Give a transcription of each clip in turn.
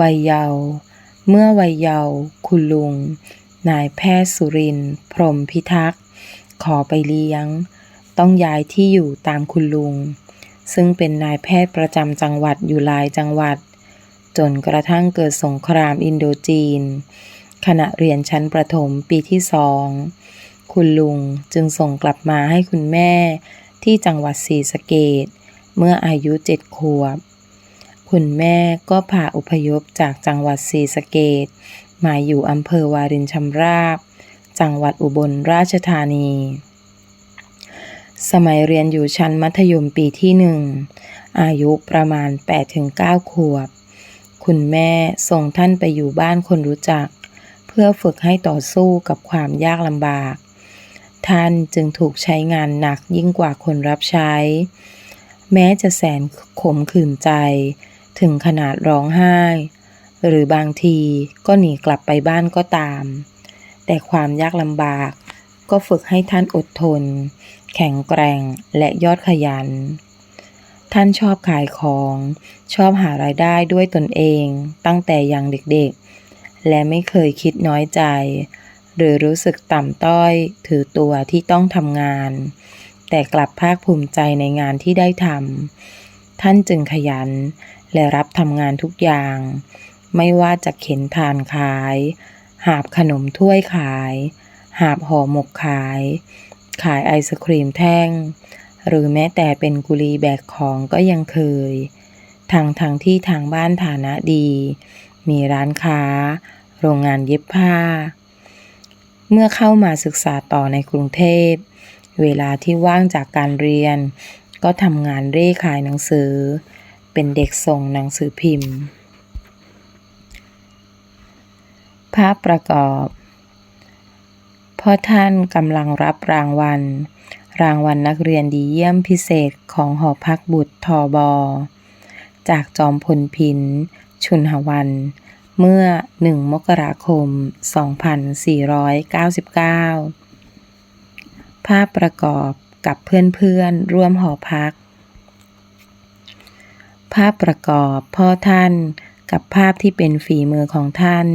วัยเยาว์เมื่อวัยเยาว์คุณลุง นายแพทย์สุรินทร์พรหมพิทักษ์ ขอไปเลี้ยง ต้องย้ายที่อยู่ตามคุณลุง ซึ่งเป็นนายแพทย์ประจำจังหวัดอยู่หลายจังหวัด จนกระทั่งเกิดสงครามอินโดจีน ขณะเรียนชั้นประถมปีที่สอง คุณลุงจึงส่งกลับมาให้คุณแม่ที่จังหวัดศรีสะเกดเมื่ออายุเจ็ดขวบ คุณแม่ก็พาอพยพจากจังหวัดศรีสะเกดมาอยู่อำเภอวารินชำราบ จังหวัดอุบลราชธานี สมัยเรียนอยู่ชั้นมัธยมปีที่หนึ่ง อายุประมาณ 8-9 ขวบ คุณแม่ส่งท่านไปอยู่บ้านคนรู้จัก เพื่อฝึกให้ต่อสู้กับความยากลำบาก ท่านจึงถูกใช้งานหนักยิ่งกว่าคนรับใช้ แม้จะแสนขมขื่นใจ ถึงขนาดร้องไห้ หรือบางทีก็หนีกลับไปบ้านก็ตาม แต่ความยากลำบากก็ฝึกให้ท่านอดทน แข็งแกร่งและยอดขยัน ท่านชอบขายของ ชอบหารายได้ด้วยตนเองตั้งแต่ยังเด็กๆ และไม่เคยคิดน้อยใจ หรือรู้สึกต่ำต้อยถือตัวที่ต้องทำงาน แต่กลับภาคภูมิใจในงานที่ได้ทำท่านจึงขยัน และรับทำงานทุกอย่าง ไม่ว่าจะเข็นทานขาย หาบขนมถ้วยขาย หาบห่อหมกขาย ขายไอศครีมแท่ง หรือแม้แต่เป็นกุลีแบกของก็ยังเคยทางทางที่ทางบ้านฐานะดี มีร้านค้า โรงงานเย็บผ้า เมื่อเข้ามาศึกษาต่อในกรุงเทพ เวลาที่ว่างจากการเรียน ก็ทำงานเร่ขายหนังสือ เป็นเด็กส่งหนังสือพิมพ์ ภาพประกอบพ่อท่านกำลังรับรางวัล รางวัลนักเรียนดีเยี่ยมพิเศษของหอพักบุตรทอบอจากจอมพลพินชุนหวัน เมื่อ 1 มกราคม 2499 ภาพประกอบกับเพื่อนๆ ร่วมหอพัก ภาพประกอบพ่อท่านกับภาพที่เป็นฝีมือของท่าน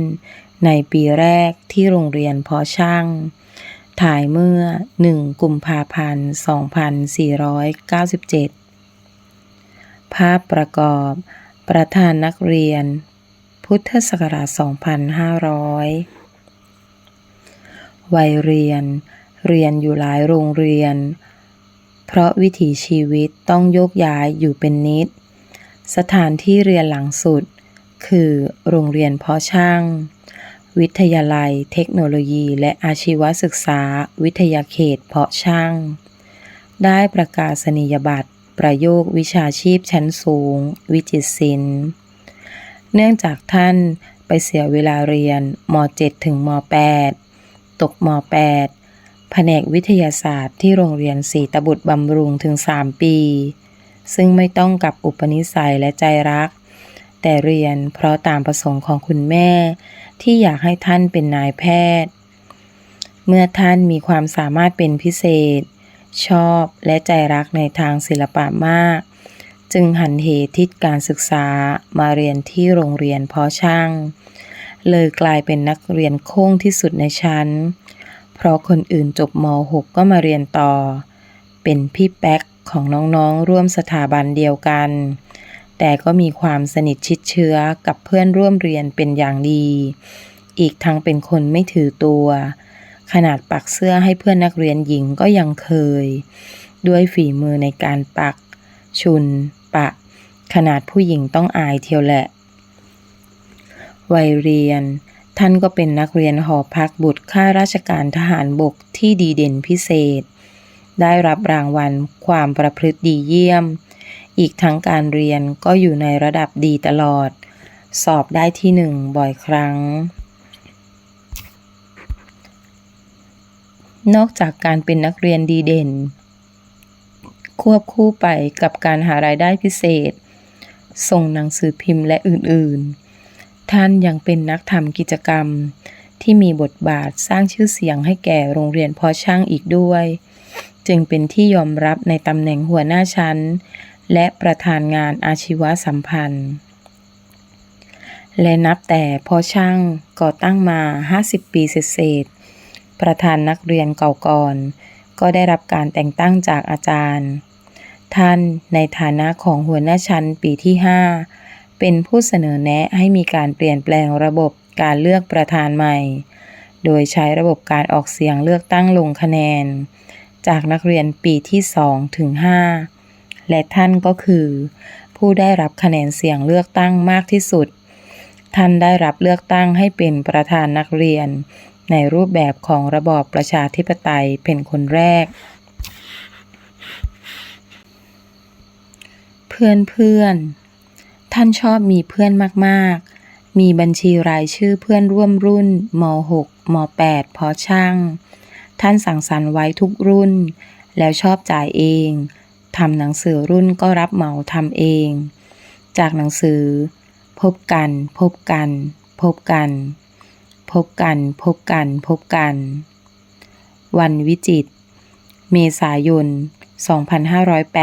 ในปีแรกที่โรงเรียนพอช่าง ถ่ายเมื่อ 1 กุมภาพันธ์ 2497 ภาพประกอบ ประธานนักเรียน พุทธศักราช 2500 วัยเรียน เรียนอยู่หลายโรงเรียน เพราะวิถีชีวิตต้องโยกย้ายอยู่เป็นนิด สถานที่เรียนหลังสุด คือโรงเรียนเพาะช่าง วิทยาลัยเทคโนโลยี และอาชีวศึกษา วิทยาเขตเพาะช่าง ได้ประกาศนียบัตร ประโยควิชาชีพชั้นสูง วิจิตรศิลป์ เนื่องจากท่านไปเสียเวลาเรียนม .7 ถึงม .8 ตกม .8 แผนกวิทยาศาสตร์ที่โรงเรียนศรีตบุตรบำรุงถึง 3 ปี ซึ่งไม่ต้องกับอุปนิสัยและใจรัก แต่เรียนเพราะตามประสงค์ของคุณแม่ ที่อยากให้ท่านเป็นนายแพทย์ เมื่อท่านมีความสามารถเป็นพิเศษ ชอบและใจรักในทางศิลปะมาก จึงหันเหทิศการศึกษามาเรียนที่โรงเรียนเพาะช่าง เลยกลายเป็นนักเรียนโค้งที่สุดในชั้น เพราะคนอื่นจบม .6 ก็มาเรียนต่อ เป็นพี่แป๊ก ของน้องๆร่วมสถาบันเดียวกัน แต่ก็มีความสนิทชิดเชื้อกับเพื่อนร่วมเรียนเป็นอย่างดี อีกทั้งเป็นคนไม่ถือตัว ขนาดปักเสื้อให้เพื่อนนักเรียนหญิงก็ยังเคย ด้วยฝีมือในการปัก ชุน ปะ ขนาดผู้หญิงต้องอายเทียวแหละ วัยเรียนท่านก็เป็นนักเรียนหอพักบุตรข้าราชการทหารบกที่ดีเด่นพิเศษ ได้รับรางวัลความประพฤติดีเยี่ยม อีกทั้งการเรียนก็อยู่ในระดับดีตลอด สอบได้ที่หนึ่งบ่อยครั้ง นอกจากการเป็นนักเรียนดีเด่น ควบคู่ไปกับการหารายได้พิเศษ ส่งหนังสือพิมพ์และอื่น ๆ ท่านยังเป็นนักทำกิจกรรมที่มีบทบาทสร้างชื่อเสียงให้แก่โรงเรียนพอช่างอีกด้วย จึงเป็นที่ยอมรับในตำแหน่งหัวหน้าชั้น และประธานงานอาชีวสัมพันธ์ และนับแต่พอช่างก่อตั้งมา 50 ปีเศษๆประธานนักเรียนเก่าก่อน ก็ได้รับการแต่งตั้งจากอาจารย์ ท่านในฐานะของหัวหน้าชั้นปีที่ 5 เป็นผู้เสนอแนะให้มีการเปลี่ยนแปลงระบบการเลือกประธานใหม่ โดยใช้ระบบการออกเสียงเลือกตั้งลงคะแนน จากนักเรียนปีที่2ถึง5และท่านก็คือ ผู้ได้รับคะแนนเสียงเลือกตั้งมากที่สุด ท่านได้รับเลือกตั้งให้เป็นประธานนักเรียน ในรูปแบบของระบอบประชาธิปไตยเป็นคนแรก เพื่อนเพื่อนๆท่านชอบมีเพื่อนมากๆ มีบัญชีรายชื่อเพื่อนร่วมรุ่นม .6 ม .8 พอช่าง ท่านสั่งสรรค์ไว้ทุกรุ่น แล้วชอบจ่ายเองทำหนังสือรุ่นก็รับเหมาทำเอง จากหนังสือ พบกัน พบกัน พบกัน พบกัน พบกัน พบกัน วันวิจิต เมษายน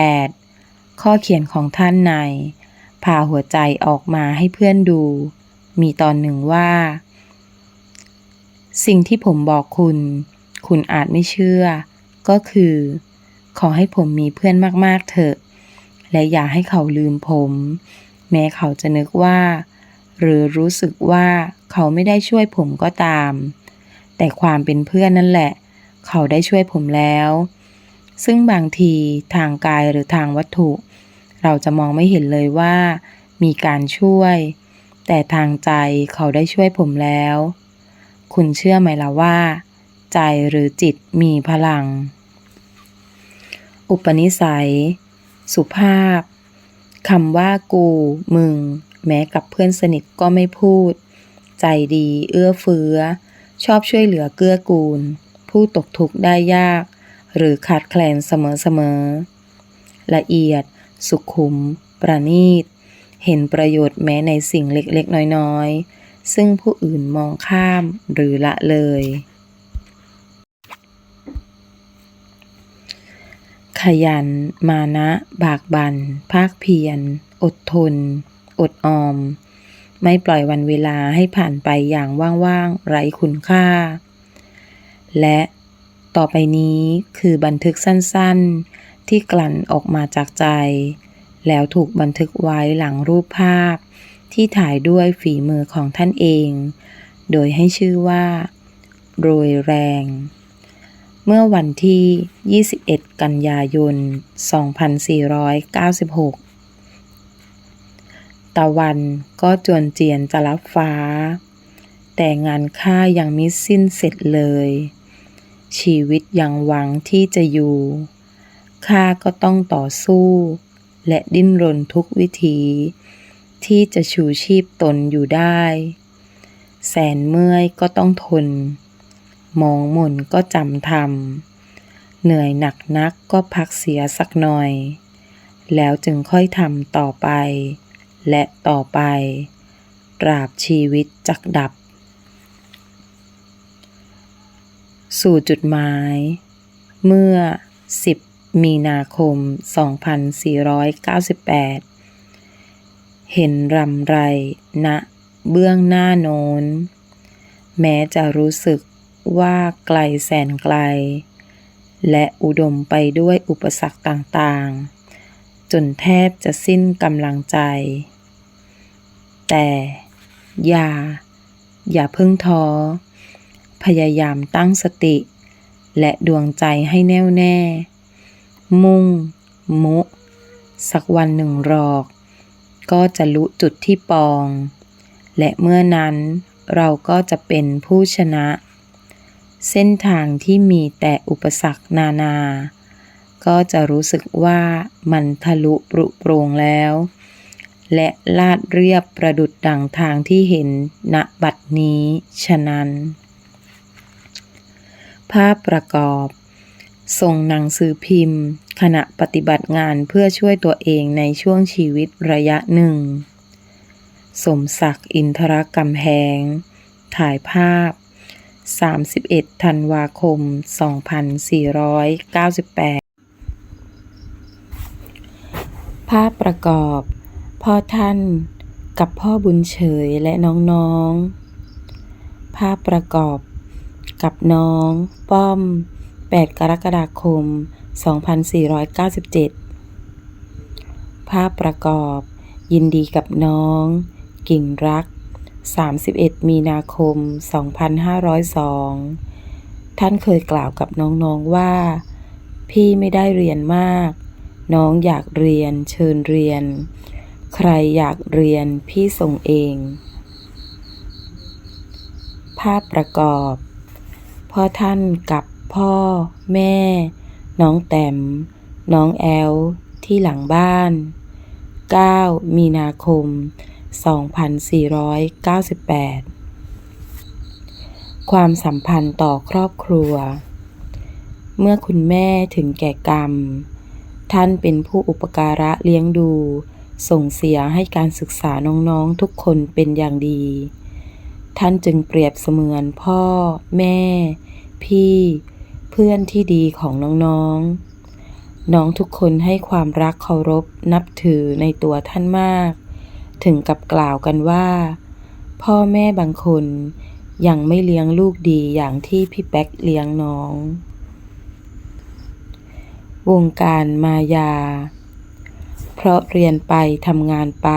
2508 ข้อเขียนของท่านในพาหัวใจออกมาให้เพื่อนดู มีตอนหนึ่งว่า สิ่งที่ผมบอกคุณ คุณอาจไม่เชื่อ ก็คือ ขอให้ผมมีเพื่อนมากๆเถอะ และอย่าให้เขาลืมผม แม้เขาจะนึกว่า หรือรู้สึกว่าเขาไม่ได้ช่วยผมก็ตาม แต่ความเป็นเพื่อนนั่นแหละ เขาได้ช่วยผมแล้ว ซึ่งบางทีทางกายหรือทางวัตถุ เราจะมองไม่เห็นเลยว่า มีการช่วย แต่ทางใจเขาได้ช่วยผมแล้ว คุณเชื่อไหมล่ะว่า ใจหรือจิตมีพลัง อุปนิสัย สุภาพคำว่ากู มึง แม้กับเพื่อนสนิทก็ไม่พูด ใจดีเอื้อเฟื้อ ชอบช่วยเหลือเกื้อกูล ผู้ตกทุกข์ได้ยาก หรือขาดแคลนเสมอๆละเอียด สุขุม ประณีต เห็นประโยชน์แม้ในสิ่งเล็กๆ น้อยๆ ซึ่งผู้อื่นมองข้ามหรือละเลย ขยัน มานะ บากบัน่นภาคเพียร อดทน อดออม ไม่ปล่อยวันเวลาให้ผ่านไปอย่างว่างๆ ไร้คุณค่า และต่อไปนี้คือบันทึกสั้นๆ ที่กลั่นออกมาจากใจ แล้วถูกบันทึกไว้หลังรูปภาพ ที่ถ่ายด้วยฝีมือของท่านเอง โดยให้ชื่อว่า โรยแรง เมื่อวันที่ 21 กันยายน 2496 ตะวันก็จวนเจียนจะรับฟ้า แต่งานข้ายังมิสิ้นเสร็จเลย ชีวิตยังหวังที่จะอยู่ ข้าก็ต้องต่อสู้ และดิ้นรนทุกวิธี ที่จะชูชีพตนอยู่ได้ แสนเมื่อยก็ต้องทน มองหม่นก็จำทำเหนื่อยหนักนักก็พักเสียสักหน่อย แล้วจึงค่อยทำต่อไป และต่อไป ตราบชีวิตจักดับ สู่จุดหมาย เมื่อ 10 มีนาคม 2498 เห็นรำไรณเบื้องหน้าโน้น แม้จะรู้สึก ว่าไกลแสนไกล และอุดมไปด้วยอุปสรรคต่างๆ จนแทบจะสิ้นกำลังใจ แต่อย่า อย่าเพิ่งท้อ พยายามตั้งสติ และดวงใจให้แน่วแน่ มุ่ง มุ สักวันหนึ่งหรอก ก็จะรู้จุดที่ปอง และเมื่อนั้นเราก็จะเป็นผู้ชนะ เส้นทางที่มีแต่อุปสรรคนานา ก็จะรู้สึกว่ามันทะลุปรุโปรงแล้ว และลาดเรียบประดุดดังทางที่เห็นณบัดนี้ฉะนั้น ภาพประกอบส่งหนังสือพิมพ์ ขณะปฏิบัติงานเพื่อช่วยตัวเองในช่วงชีวิตระยะหนึ่ง สมศักดิ์อินทรกำแหง ถ่ายภาพ 31 ธันวาคม 2498 ภาพประกอบ พ่อท่านกับพ่อบุญเฉยและน้องๆ ภาพประกอบกับน้อง ป้อม 8 กรกฎาคม 2497 ภาพประกอบ ยินดีกับน้อง กิ่งรัก 31 มีนาคม 2502 ท่านเคยกล่าวกับน้องๆว่า พี่ไม่ได้เรียนมาก น้องอยากเรียนเชิญเรียน ใครอยากเรียนพี่ส่งเอง ภาพประกอบ พ่อท่านกับพ่อ แม่ น้องแต้มน้องแอลที่หลังบ้าน 9 มีนาคม 2498 ความสัมพันธ์ต่อครอบครัว เมื่อคุณแม่ถึงแก่กรรม ท่านเป็นผู้อุปการะเลี้ยงดู ส่งเสียให้การศึกษาน้องๆทุกคนเป็นอย่างดี ท่านจึงเปรียบเสมือนพ่อ แม่ พี่ เพื่อนที่ดีของน้องๆน้องทุกคนให้ความรักเคารพนับถือในตัวท่านมาก ถึงกับกล่าวกันว่า พ่อแม่บางคนยังไม่เลี้ยงลูกดีอย่างที่พี่แป๊กเลี้ยงน้อง วงการมายา เพราะเรียนไปทำงานไป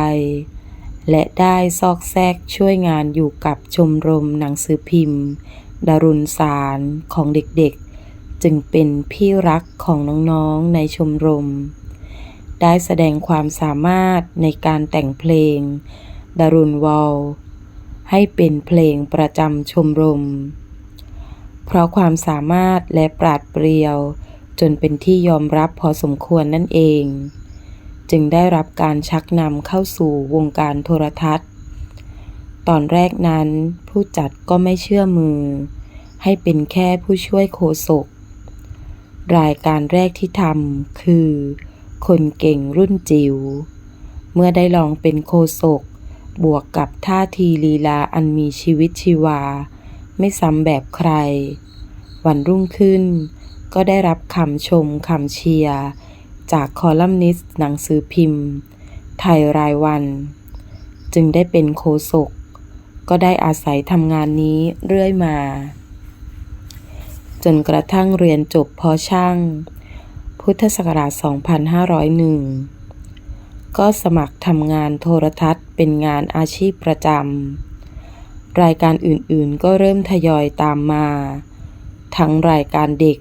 และได้ซอกแซกช่วยงานอยู่กับชมรมหนังสือพิมพ์ดารุณสารของเด็กๆ จึงเป็นพี่รักของน้องๆในชมรม ได้แสดงความสามารถในการแต่งเพลงดารุณวอลให้เป็นเพลงประจำชมรม เพราะความสามารถและปราดเปรียว จนเป็นที่ยอมรับพอสมควรนั่นเอง จึงได้รับการชักนำเข้าสู่วงการโทรทัศน์ ตอนแรกนั้นผู้จัดก็ไม่เชื่อมือ ให้เป็นแค่ผู้ช่วยโฆษกรายการแรกที่ทำคือ คนเก่งรุ่นจิ๋ว เมื่อได้ลองเป็นโฆษกบวกกับท่าทีลีลาอันมีชีวิตชีวา ไม่ซ้ำแบบใคร วันรุ่งขึ้น ก็ได้รับคำชมคำเชียร์ จากคอลัมนิสต์หนังสือพิมพ์ ไทยรายวัน จึงได้เป็นโฆษกก็ได้อาศัยทำงานนี้เรื่อยมา จนกระทั่งเรียนจบพอช่าง พุทธศักราช 2501 ก็สมัครทำงานโทรทัศน์เป็นงานอาชีพประจำ รายการอื่นๆ ก็เริ่มทยอยตามมา ทั้งรายการเด็ก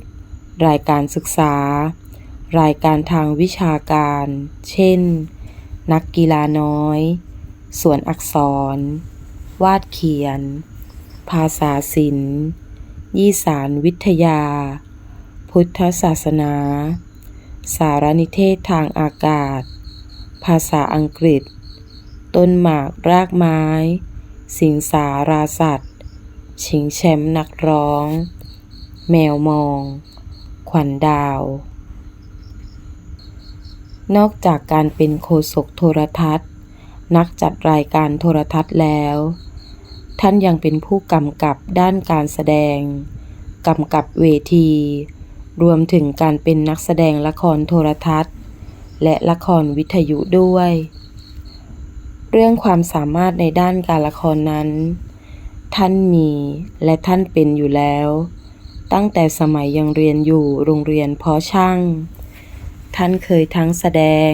รายการศึกษา รายการทางวิชาการ เช่น นักกีฬาน้อย สวนอักษร วาดเขียน ภาษาศิลป์ยี่สารวิทยา พุทธศาสนา สารนิเทศทางอากาศ ภาษาอังกฤษ ต้นหมากรากไม้ สิงสาราสัตว์ ชิงแชมป์นักร้อง แมวมอง ขวัญดาว นอกจากการเป็นโฆษกโทรทัศน์ นักจัดรายการโทรทัศน์แล้ว ท่านยังเป็นผู้กำกับด้านการแสดง กำกับเวที รวมถึงการเป็นนักแสดงละครโทรทัศน์ และละครวิทยุด้วย เรื่องความสามารถในด้านการละครนั้น ท่านมีและท่านเป็นอยู่แล้ว ตั้งแต่สมัยยังเรียนอยู่โรงเรียนพอช่าง ท่านเคยทั้งแสดง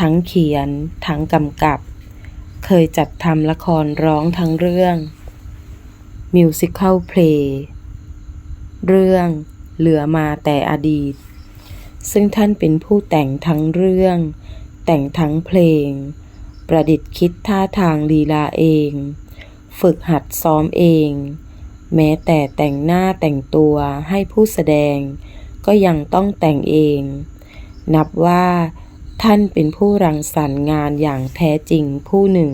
ทั้งเขียน ทั้งกำกับ เคยจัดทำละครร้องทั้งเรื่อง Musical Play เรื่อง เหลือมาแต่อดีต ซึ่งท่านเป็นผู้แต่งทั้งเรื่อง แต่งทั้งเพลง ประดิษฐ์คิดท่าทางลีลาเอง ฝึกหัดซ้อมเอง แม้แต่แต่งหน้าแต่งตัวให้ผู้แสดง ก็ยังต้องแต่งเอง นับว่าท่านเป็นผู้รังสรรค์งานอย่างแท้จริงผู้หนึ่ง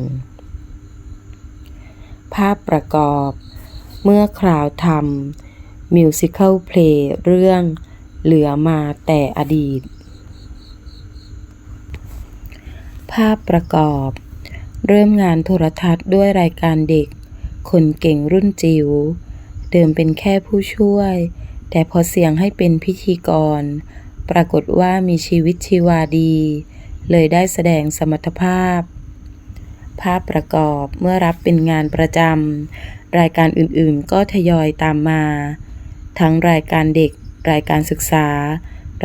ภาพประกอบ เมื่อคราวทำ มิวสิควลเพลย์เรื่องเหลือมาแต่อดีต ภาพประกอบ เริ่มงานโทรทัศน์ด้วยรายการเด็ก คนเก่งรุ่นจิ๋ว เดิมเป็นแค่ผู้ช่วย แต่พอเสียงให้เป็นพิธีกร ปรากฏว่ามีชีวิตชีวาดี เลยได้แสดงสมรรถภาพ ภาพประกอบเมื่อรับเป็นงานประจำรายการอื่นๆก็ทยอยตามมา ทั้งรายการเด็ก รายการศึกษา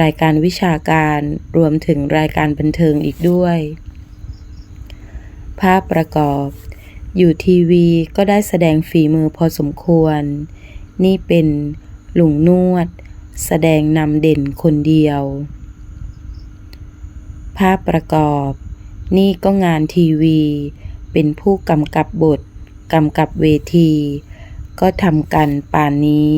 รายการวิชาการ รวมถึงรายการบันเทิงอีกด้วย ภาพประกอบ อยู่ทีวีก็ได้แสดงฝีมือพอสมควร นี่เป็นหลุงนวด แสดงนำเด่นคนเดียว ภาพประกอบ นี่ก็งานทีวี เป็นผู้กำกับบทกำกับเวที ก็ทำกันป่านนี้